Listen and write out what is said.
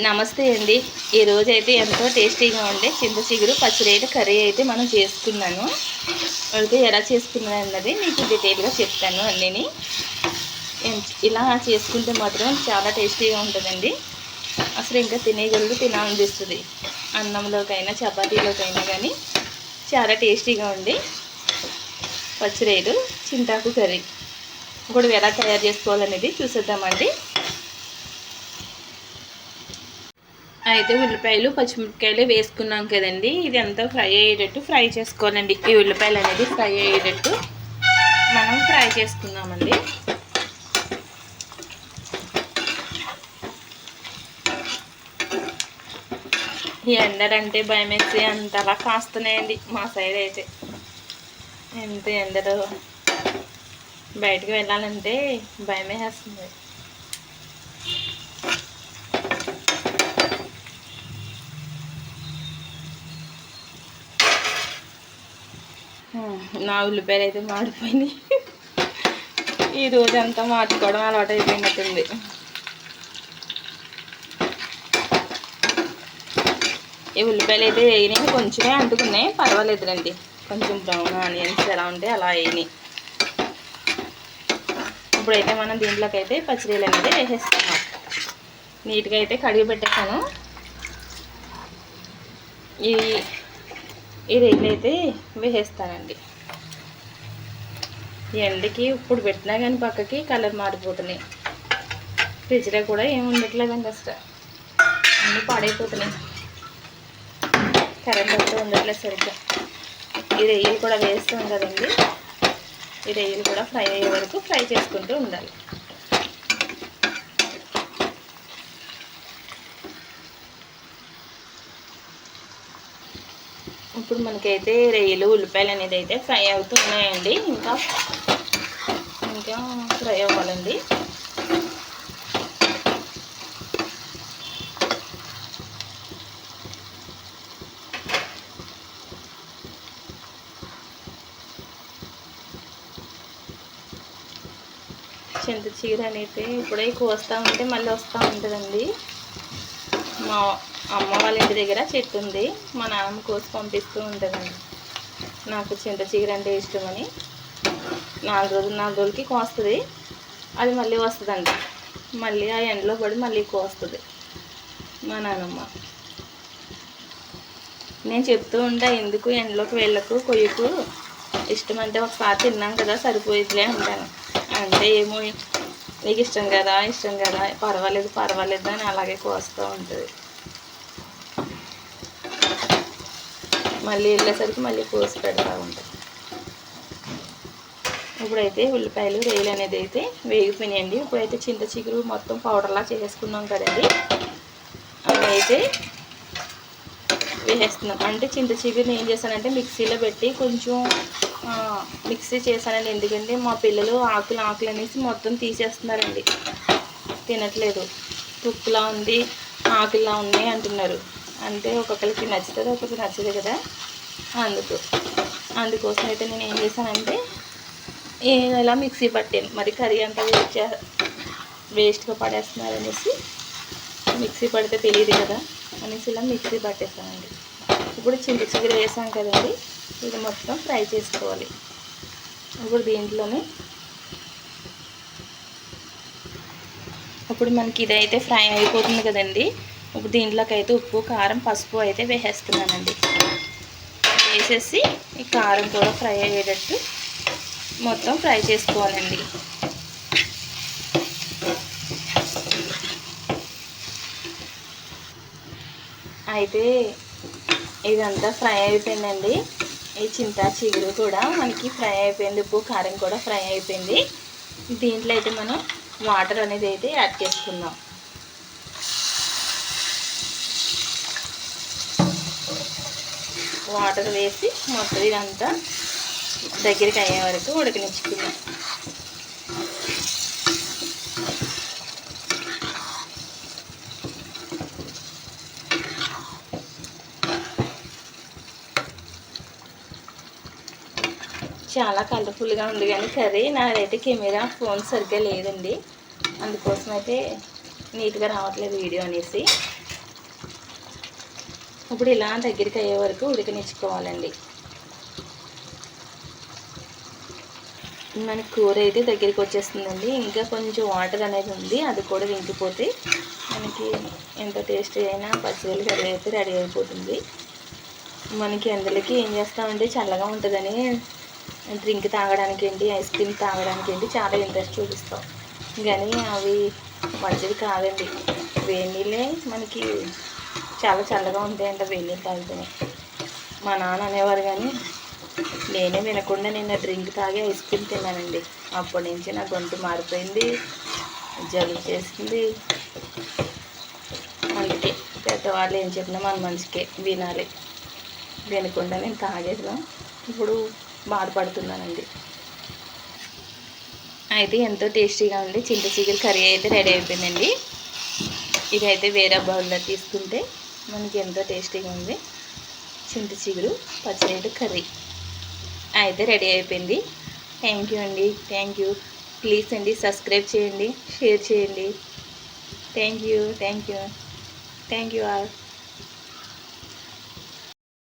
నమస్తే అండి. ఈరోజు అయితే ఎంతో టేస్టీగా ఉండే చింత చిగురు పచ్చిరేట కర్రీ అయితే మనం చేసుకున్నాను. అయితే ఎలా చేసుకున్నాను అన్నది మీకు డీటెయిల్గా చెప్తాను అన్నిని. ఇలా చేసుకుంటే మాత్రం చాలా టేస్టీగా ఉంటుందండి. అసలు ఇంకా తినేయగలరు తినాలనిపిస్తుంది. అన్నంలోకైనా చపాతీలోకైనా కానీ చాలా టేస్టీగా ఉండి పచ్చిరేడు చింతాకు కర్రీ. ఇప్పుడు ఎలా తయారు చేసుకోవాలనేది చూసేద్దామండి. అయితే ఉల్లిపాయలు పచ్చిమిరపకాయలు వేసుకున్నాం కదండి. ఇది అంతా ఫ్రై అయ్యేటట్టు ఫ్రై చేసుకోవాలండి. ఈ ఉల్లిపాయలు అనేది ఫ్రై అయ్యేటట్టు మనం ఫ్రై చేసుకుందామండి. ఈ ఎండలంటే భయం వేసి అంతలా కాస్తున్నాయండి మా సైడ్ అయితే. ఎంత ఎండలో బయటకు వెళ్ళాలంటే భయం వేస్తుంది నా ఉల్లిపాయలు అయితే మాడిపోయినాయి. ఈ రోజంతా మార్చుకోవడం అలవాటు అయిపోయినట్టుంది. ఈ ఉల్లిపాయలు అయితే వేయినాయి కొంచెమే అంటుకున్నాయి. పర్వాలేదు రండి. కొంచెం బ్రౌన్ ఆనియన్స్ ఎలా ఉంటే అలా వేయినాయి ఇప్పుడైతే మనం దీంట్లోకి అయితే పచ్చిరీలు అనేది వేసేస్తున్నాం. నీట్గా అయితే కడిగి పెట్టేసాను ఈ ఈ రైలు అయితే వేసేస్తానండి. ఎండకి ఇప్పుడు పెట్టినా కానీ పక్కకి కలర్ మారిపోతున్నాయి. ఫ్రిడ్జ్లో కూడా ఏమి ఉండట్లేదండి అసలు. అన్నీ పాడైపోతున్నాయి. కరెంట్ అంతా ఉండట్లేదు సరిగ్గా. ఈ రొయ్యలు కూడా వేస్తాం కదండి ఈ రొయ్యలు కూడా ఫ్రై అయ్యే వరకు ఫ్రై చేసుకుంటూ ఉండాలి. ఇప్పుడు మనకైతే రొయ్యలు ఉల్లిపాయలు అనేది అయితే ఫ్రై అవుతున్నాయండి. ఇంకా కొంచెం ఫ్రై అవ్వాలండి. చింత చీర అనేది ఇప్పుడే కోస్తూ ఉంటే మళ్ళీ వస్తూ ఉంటుందండి. మా అమ్మ వాళ్ళ ఇంటి దగ్గర చెట్టు ఉంది. మా నాన్నమ్మ కోసి పంపిస్తూ ఉంటుందండి. నాకు చింత చీర అంటే ఇష్టమని. నాలుగు రోజులు నాలుగు రోజులకి కోస్తుంది. అది మళ్ళీ వస్తుందండి మళ్ళీ ఆ ఎండలో పడి మళ్ళీ కోస్తుంది. మా నాన్నమ్మ నేను చెప్తూ ఉంటా ఎందుకు ఎండలోకి వెళ్ళకు? కొయ్యకు. ఇష్టం అంటే ఒకసారి తిన్నాం కదా సరిపోయిద్దిలే అంటాను. అంటే ఏమో నీకు ఇష్టం కదా ఇష్టం కదా. పర్వాలేదు పర్వాలేదు అని అలాగే కోస్తూ ఉంటుంది. మళ్ళీ వెళ్ళేసరికి మళ్ళీ కోసి పెడతా ఉంటుంది ఇప్పుడైతే ఉల్లిపాయలు రేలు అనేది అయితే వేగిపోయినాయండి. ఇప్పుడైతే చింత చిగురు మొత్తం పౌడర్లా చేసుకున్నాం కదండి. అవి అయితే వేసేస్తున్నాం. అంటే చింత చిగురుని ఏం చేశానంటే మిక్సీలో పెట్టి కొంచెం మిక్సీ చేశానండి. ఎందుకంటే మా పిల్లలు ఆకులు ఆకులు అనేసి మొత్తం తీసేస్తున్నారండి. తినట్లేదు. తుక్కులా ఉంది ఆకులా ఉన్నాయి అంటున్నారు. అంటే ఒక్కొక్కరికి నచ్చుతుంది ఒక్కొక్కరికి నచ్చదు కదా. అందుకు అందుకోసం అయితే నేను ఏం చేశానంటే ఇలా మిక్సీ పట్టాను మరి కర్రీ అంతా వేస్ట్ వేస్ట్గా పడేస్తున్నారు అనేసి మిక్సీ పడితే తెలియదు కదా. అనేసి ఇలా మిక్సీ పట్టేస్తానండి ఇప్పుడు చింత చిగురు వేసాం కదండి. ఇది మొత్తం ఫ్రై చేసుకోవాలి. ఇప్పుడు దీంట్లోనే ఇప్పుడు మనకి ఇదైతే ఫ్రై అయిపోతుంది కదండి. ఇప్పుడు దీంట్లోకి అయితే ఉప్పు కారం పసుపు అయితే వేసేస్తున్నానండి. వేసేసి ఈ కారం కూడా ఫ్రై అయ్యేటట్టు మొత్తం ఫ్రై చేసుకోవాలండి. అయితే ఇదంతా ఫ్రై అయిపోయిందండి. ఈ చింతా చిగురు కూడా మనకి ఫ్రై అయిపోయింది. ఉప్పు కారం కూడా ఫ్రై అయిపోయింది. దీంట్లో అయితే మనం వాటర్ అనేది అయితే యాడ్ చేసుకుందాం. వాటర్ వేసి మొత్తం ఇదంతా దగ్గరికి అయ్యే వరకు ఉడకనిచ్చుకుందాం చాలా కలర్ఫుల్గా ఉంది కానీ కర్రీ నాదైతే కెమెరా ఫోన్ సరిగ్గా లేదండి. అందుకోసం అయితే నీట్గా రావట్లేదు వీడియో అనేసి. ఇప్పుడు ఇలా దగ్గరికి అయ్యే వరకు ఉడికనిచ్చుకోవాలండి. మనకి కూర అయితే దగ్గరికి వచ్చేస్తుందండి. ఇంకా కొంచెం వాటర్ అనేది ఉంది అది కూడా ఇంకిపోతే మనకి ఎంత టేస్టీ అయినా పచ్చిరొల్లు కర్రీ అయితే రెడీ అయిపోతుంది. మనకి అందులోకి ఏం చేస్తామంటే చల్లగా ఉంటుందని డ్రింక్ తాగడానికి ఏంటి ఐస్ క్రీమ్ తాగడానికి ఏంటి చాలా ఇంట్రెస్ట్ చూపిస్తాం. కానీ అవి మంచిది కాదండి. వేణీళ్ళే మనకి చాలా చల్లగా ఉంటాయంట వేణీళ్ళు తాగుతాయి మా నాన్న అనేవారు కానీ నేనే వినకుండా నిన్న డ్రింక్ తాగి ఐస్ క్రీమ్ తిన్నానండి. అప్పటి నుంచి నా గొంతు మారిపోయింది. జలుబు చేసింది. అందుకే పెద్దవాళ్ళు ఏం చెప్పినా మన మంచికే వినాలి. వినకుండా నేను తాగేసాం ఇప్పుడు బాధపడుతున్నానండి. అయితే ఎంతో టేస్టీగా ఉంది. చింత చిగురు కర్రీ అయితే రెడీ అయిపోయిందండి. ఇది అయితే వేరే బౌల్లో తీసుకుంటే మనకి ఎంతో టేస్టీగా ఉంది. చింత చిగురు పచ్చడి కర్రీ. అయితే రెడీ అయిపోయింది. థ్యాంక్ యూ అండి. థ్యాంక్ యూ ప్లీజ్ అండి సబ్స్క్రైబ్ చేయండి షేర్ చేయండి. Thank you thank you thank you all